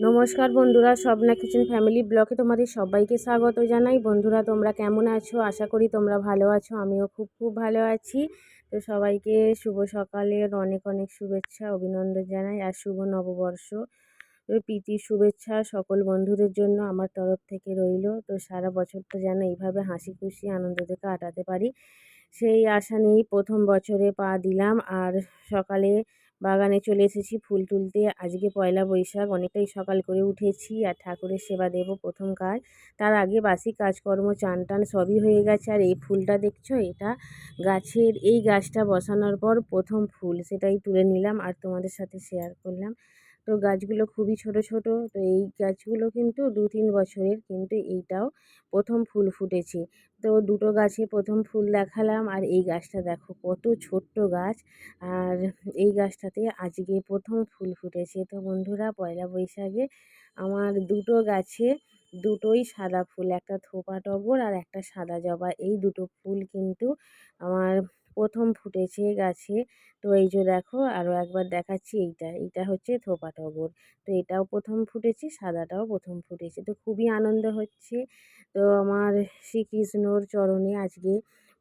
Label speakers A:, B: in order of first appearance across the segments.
A: নমস্কার বন্ধুরা, Swapna kitchen family ব্লকে তোমাদের সবাইকে স্বাগত জানাই। বন্ধুরা, তোমরা কেমন আছো? আশা করি তোমরা ভালো আছো, আমিও খুব খুব ভালো আছি। তো সবাইকে শুভ সকালের অনেক অনেক শুভেচ্ছা, অভিনন্দন জানাই আর শুভ নববর্ষ। প্রীতি, শুভেচ্ছা সকল বন্ধুদের জন্য আমার তরফ থেকে রইল। তো সারা বছরটা যেন এইভাবে হাসি খুশি, আনন্দ থেকে কাটাতে পারি, সেই আশা নিয়েই প্রথম বছরে পা দিলাম। আর সকালে বাগানে চলে এসেছি ফুল তুলতে। আজকে পয়লা বৈশাখ, অনেকটাই সকাল করে উঠেছি আর ঠাকুরের সেবা দেব প্রথম কাজ। তার আগে বাসি কাজকর্ম, চান টান সবই হয়ে গেছে। আর এই ফুলটা দেখছ, এটা গাছের, এই গাছটা বসানোর পর প্রথম ফুল, সেটাই তুলে নিলাম আর তোমাদের সাথে শেয়ার করলাম। তো গাছগুলো খুবই ছোট ছোট। তো এই গাছগুলো কিন্তু দু তিন বছরের, কিন্তু এইটাও প্রথম ফুল ফুটেছে। তো দুটো গাছে প্রথম ফুল দেখালাম, আর এই গাছটা দেখো কত ছোট্ট গাছ। আর এই গাছটাতে আজকে প্রথম ফুল ফুটেছে। তো বন্ধুরা, পয়লা বৈশাখে আমার দুটো গাছে দুটোই সাদা ফুল, একটা থোপা টগর আর একটা সাদা জবা। এই দুটো ফুল কিন্তু আমার প্রথম ফুটেছে গাছে। তো এই যে দেখো আরও একবার দেখাচ্ছি এইটা। এইটা হচ্ছে থোপা টগর। তো এটাও প্রথম ফুটেছে, সাদাটাও প্রথম ফুটেছে। তো খুবই আনন্দ হচ্ছে। তো আমার শ্রীকৃষ্ণর চরণে আজকে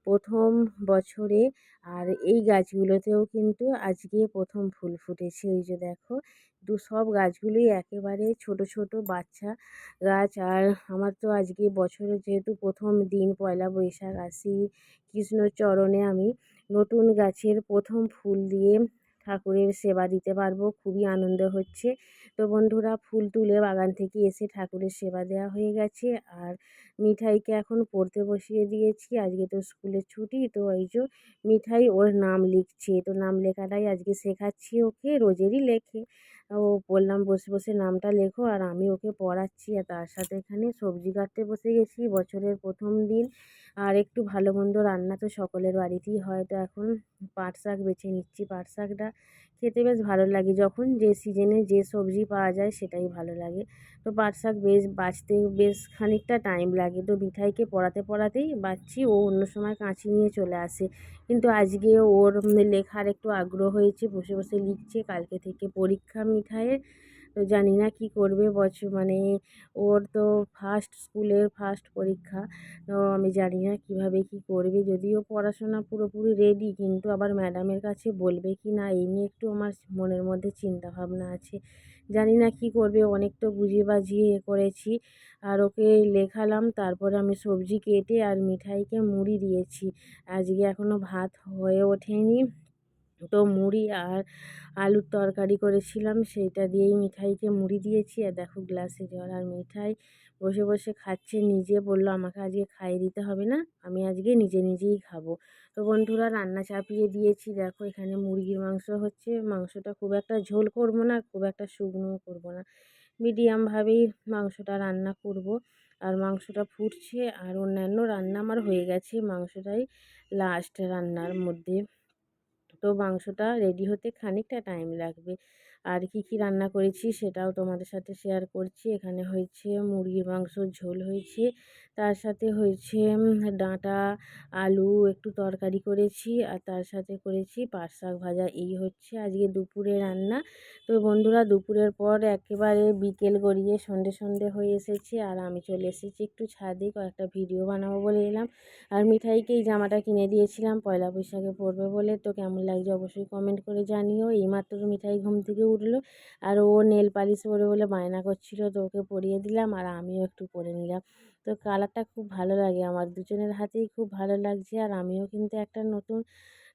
A: প্রথম বছরে আর এই গাছগুলোতেও কিন্তু আজকে প্রথম ফুল ফুটেছে। ওই যে দেখো, দু সব গাছগুলোই একেবারে ছোট ছোট বাচ্চা গাছ। আর আমার তো আজকে বছরে যেহেতু প্রথম দিন, পয়লা বৈশাখ আসি কৃষ্ণচরণে আমি নতুন গাছের প্রথম ফুল দিয়ে ঠাকুরের সেবা দিতে পারব, খুবই আনন্দ হচ্ছে। তো বন্ধুরা, ফুল তুলে বাগান থেকে এসে ঠাকুরের সেবা দেওয়া হয়ে গেছে। আর মিঠাইকে এখন পড়তে বসিয়ে দিয়েছি। আজকে তো স্কুলের ছুটি, তো এই যে মিঠাই ওর নাম লিখছে। তো নাম লেখাটাই আজকে শেখাচ্ছি ওকে, রোজেরই লেখে। ও বললাম, বসে বসে নামটা লেখো আর আমি ওকে পড়াচ্ছি। আর তার সাথে এখানে সবজি কাটতে বসে গেছি। বছরের প্রথম দিন আর একটু ভালো মন্দ রান্না তো সকলের বাড়িতেই হয়। তো এখন পাট শাক বেছে নিচ্ছি। পাট শাকটা খেতে বেশ ভালো লাগে। যখন যে সিজনে যে সবজি পাওয়া যায় সেটাই ভালো লাগে। তো পাট শাক বেশ বাঁচতে বেশ খানিকটা টাইম লাগে। তো মিঠাইকে পড়াতে পড়াতেই বাছছি ও অন্য সময় কাঁচি নিয়ে চলে আসে। কিন্তু আজকে ওর লেখার একটু আগ্রহ হয়েছে। বসে বসে লিখছে। কালকে থেকে পরীক্ষা মিঠাইয়ের। তো জানি না কী করবে বছর মানে ওর তো ফার্স্ট স্কুলের ফার্স্ট পরীক্ষা। তো আমি জানি না কীভাবে কী করবে। যদিও পড়াশোনা পুরোপুরি রেডি কিন্তু আবার ম্যাডামের কাছে বলবে কি না, এই নিয়ে একটু আমার মনের মধ্যে চিন্তা ভাবনা আছে। জানি না কী করবে, অনেক তো বুঝিয়ে বাজিয়ে এ করেছি। আর ওকে লেখালাম, তারপরে আমি সবজি কেটে আর মিঠাইকে মুড়ি দিয়েছি। আজকে এখনও ভাত হয়ে ওঠেনি। তো মুড়ি আর আলুর তরকারি করেছিলাম। সেইটা দিয়েই মিঠাইকে মুড়ি দিয়েছি। আর দেখো গ্লাসে জল আর মিঠাই। বসে বসে খাচ্ছে। নিজে বলল, আমাকে আজকে খাইয়ে দিতে হবে না। আমি আজকে নিজে নিজেই খাব। তো বন্ধুরা, রান্না চাপিয়ে দিয়েছি। দেখো এখানে মুরগির মাংস হচ্ছে। মাংসটা খুব একটা ঝোল করব না, খুব একটা শুকনোও করব না। মিডিয়ামভাবেই মাংসটা রান্না করব। আর মাংসটা ফুটছে। আর অন্যান্য রান্না আমার হয়ে গেছে। মাংসটাই লাস্ট রান্নার মধ্যে। তো মাংসটা রেডি হতে খানিকটা টাইম লাগবে। আর কি কি রান্না করেছি সেটাও তোমাদের সাথে শেয়ার করছি। এখানে হয়েছে মুরগির মাংসর ঝোল হয়েছে। তার সাথে হয়েছে ডাঁটা, আলু একটু তরকারি করেছি। আর তার সাথে করেছি পাট শাক ভাজা। এই হচ্ছে আজকে দুপুরে রান্না। তো বন্ধুরা, দুপুরের পর একেবারে বিকেল গড়িয়ে সন্ধে সন্ধে হয়ে এসেছে। আর আমি চলে এসেছি একটু ছাদে, কয়েকটা ভিডিও বানাবো বলে এলাম। আর মিঠাইকে এই জামাটা কিনে দিয়েছিলাম, পয়লা বৈশাখে পরবে বলে। তো কেমন লাগছে অবশ্যই কমেন্ট করে জানিও। এইমাত্র মিঠাই ঘুম থেকে উঠল। আর ও নেল পালিশ পরে বলে বায়না করছিল, তো ওকে পরিয়ে দিলাম আর আমিও একটু পরে নিলাম। তো কালারটা খুব ভালো লাগে, আমার দুজনের হাতেই খুব ভালো লাগছে। আর আমিও কিন্তু একটা নতুন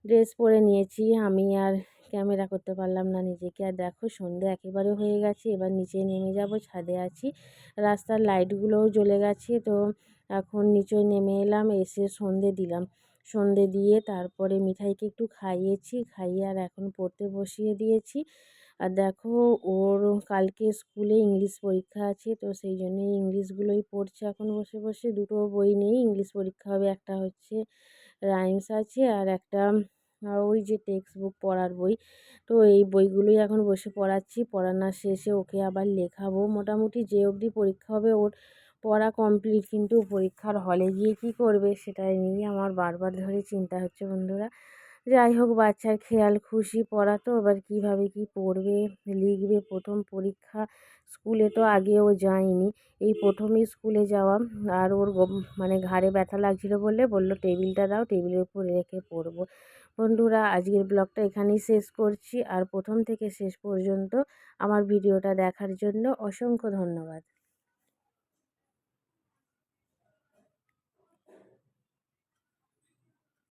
A: ড্রেস পরে নিয়েছি, আমি আর ক্যামেরা করতে পারলাম না নিজেকে। আর দেখো সন্ধে একেবারে হয়ে গেছে, এবার নিচে নেমে যাব, ছাদে আছি। রাস্তার লাইটগুলোও জ্বলে গেছে, তো এখন নিচে নেমে এলাম, এসে সন্ধে দিলাম। সন্ধে দিয়ে তারপরে মিঠাইকে একটু খাইয়েছি, খাইয়ে আর এখন পড়তে বসিয়ে দিয়েছি। আর দেখো ওর কালকে স্কুলে ইংলিশ পরীক্ষা আছে, তো সেই জন্য ইংলিশগুলোই পড়ছে এখন বসে বসে। দুটো বই নেই ইংলিশ পরীক্ষা হবে, একটা হচ্ছে রাইমস আছে আর একটা ওই যে টেক্সট বুক পড়ার বই। তো এই বইগুলোই এখন বসে পড়াচ্ছি পড়ানোর শেষে ওকে আবার লেখাবো। মোটামুটি যে অবধি পরীক্ষা হবে ওর পড়া কমপ্লিট, কিন্তু পরীক্ষার হলে গিয়ে কী করবে সেটাই নিয়ে আমার বারবার ধরে চিন্তা হচ্ছে বন্ধুরা। যাই হোক, বাচ্চার খেয়াল, খুশি, পড়া তো এবার কীভাবে কী পড়বে? লিখবে প্রথম পরীক্ষা? স্কুলে তো আগেও যায়নি। এই প্রথমই স্কুলে যাওয়া। আর ওর মানে ঘাড়ে ব্যথা লাগছিল বলে বলল, টেবিলটা দাও, টেবিলের উপর রেখে পড়ব। বন্ধুরা, আজকের ব্লগটা এখানেই শেষ করছি। আর প্রথম থেকে শেষ পর্যন্ত আমার ভিডিওটা দেখার জন্য অসংখ্য ধন্যবাদ।